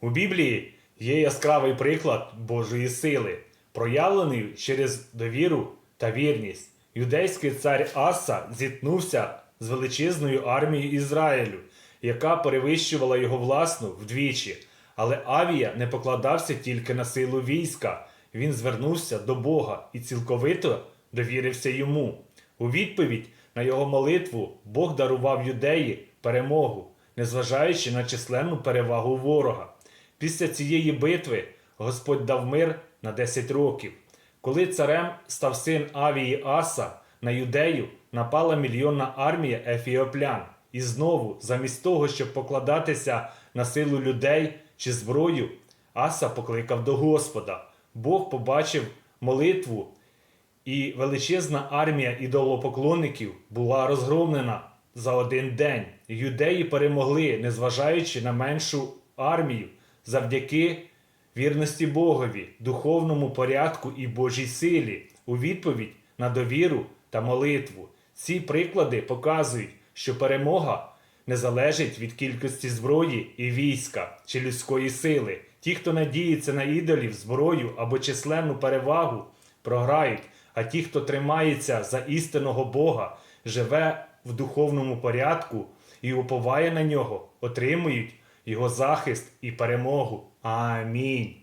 У Біблії є яскравий приклад Божої сили, проявлений через довіру та вірність. Юдейський цар Аса зіткнувся з величезною армією Ізраїлю, яка перевищувала його власну вдвічі. Але Авія не покладався тільки на силу війська. Він звернувся до Бога і цілковито довірився йому. У відповідь на його молитву Бог дарував юдеї перемогу, незважаючи на численну перевагу ворога. Після цієї битви Господь дав мир на 10 років. Коли царем став син Авії Аса, на юдею напала мільйонна армія ефіоплян. І знову, замість того, щоб покладатися на силу людей чи зброю, Аса покликав до Господа. Бог побачив молитву, і величезна армія ідолопоклонників була розгромлена за один день. Юдеї перемогли, незважаючи на меншу армію, завдяки вірності Богові, духовному порядку і Божій силі, у відповідь на довіру та молитву. Ці приклади показують, що перемога не залежить від кількості зброї і війська чи людської сили. Ті, хто надіється на ідолів, зброю або численну перевагу, програють, а ті, хто тримається за істинного Бога, живе в духовному порядку і уповає на нього, отримують його захист і перемогу. Амінь.